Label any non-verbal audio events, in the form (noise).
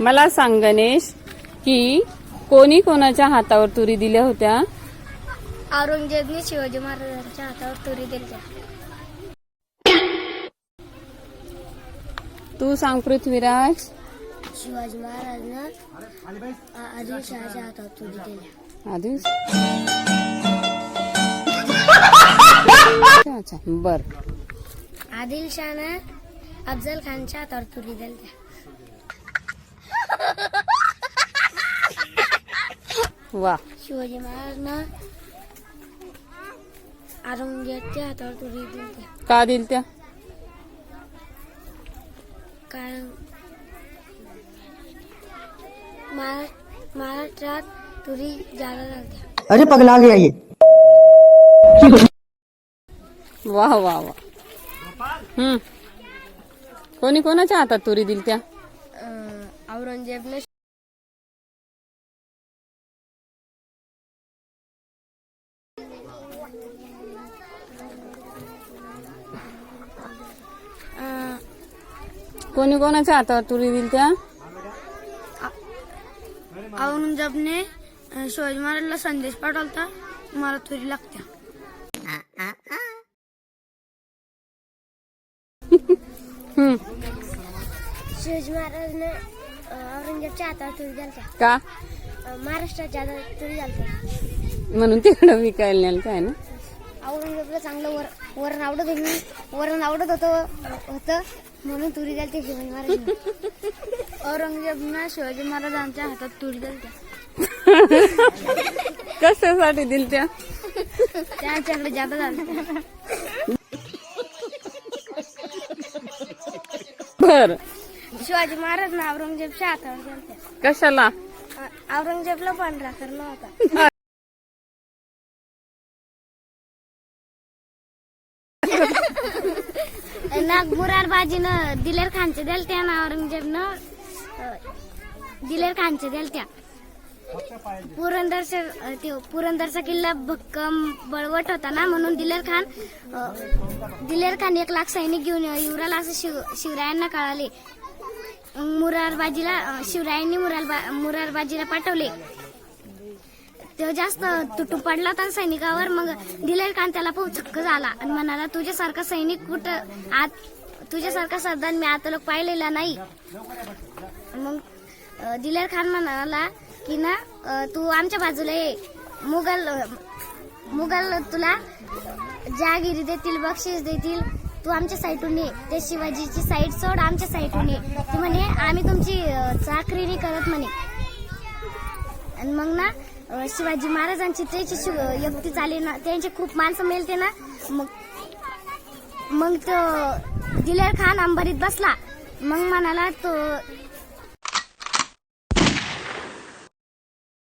मला सांग गणेश की कोणी कोणाच्या हातावर तुरी दिल्या होत्या? औरंगजेबने शिवाजी महाराजांच्या हातावर तुरी दिली तू सांग पृथ्वीराज. शिवाजी महाराजनं आदिलशहाच्या हातावर तुरी दिल्या. आधी अच्छा बर. आदिलशहानं अफजल खानच्या हातावर तुरी दिल्या. वा शिवाजी महाराजनं औरंगजेबच्या हातावर तुरी दिली का दिल त्या? कारण महारा- महाराष्ट्रात तुरी अरे पगला गया ये। वा वा वा हम्म। कोणी कोणाच्या हातात तुरी दिल त्या? औरंगजेबने कोणी कोणाच्या हातावर तुरी दिल त्या? औरंगजेबने शिवाजी महाराजला संदेश पाठवला मला तुरी लागत्या. हम्म. शिवाजी महाराजने औरंगजेबच्या हातावर तुरी द्यालत्या का? महाराष्ट्राच्या हातात तुरी द्यालत्या म्हणून तिकडं विकायला नेलं काय ना? औरंगजेबला चांगलं वर वरण आवडत होतं. वरण आवडत होतं होतं. म्हणून तुरी द्यालते शिवाजी महाराज औरंगजेबनं शिवाजी महाराजांच्या हातात तुरी द्यालत्या (laughs) कशासाठी दिल त्या? त्यांच्याकडे जादा झालं बर. शिवाजी महाराज औरंगजेबच्या हातावर कशाला? औरंगजेबला पांढरा करला होता नागपुरार बाजीनं दिलेर खानचे द्यालत्या ना औरंगजेबनं दिलेर खानचे द्यालत्या पुरंदरच्या अ, ते पुरंदरचा किल्ला भक्कम बळवट होता ना म्हणून दिलेर खान दिलेर खान एक लाख सैनिक घेऊन युवराला असं शिव शिवरायांना कळाले. मुरारबाजीला शिवरायांनी मुरारबा मुरारबाजीला पाठवले. तो जास्त तुटू पडला होता सैनिकावर मग दिलेर खान त्याला पाहून चक्क झाला. आणि म्हणाला तुझ्यासारखा सैनिक कुठं आत तुझ्यासारखा सरदार मी आता लोक पाहिलेला नाही. मग दिलेर खान म्हणाला की ना तू आमच्या बाजूला ये. मुघल मुघल तुला जहागिरी देतील बक्षीस देतील. तू आमच्या साईटून ये. ते शिवाजीची साईट सोड आमच्या साईटून ये. ती म्हणे आम्ही तुमची चाकरी नाही करत म्हणे. आणि मग ना शिवाजी महाराजांची त्याची युक्ती चालली ना त्यांचे खूप माणसं मिळते ना. मग मग तो दिलेर खान अंबरीत बसला. मग म्हणाला तो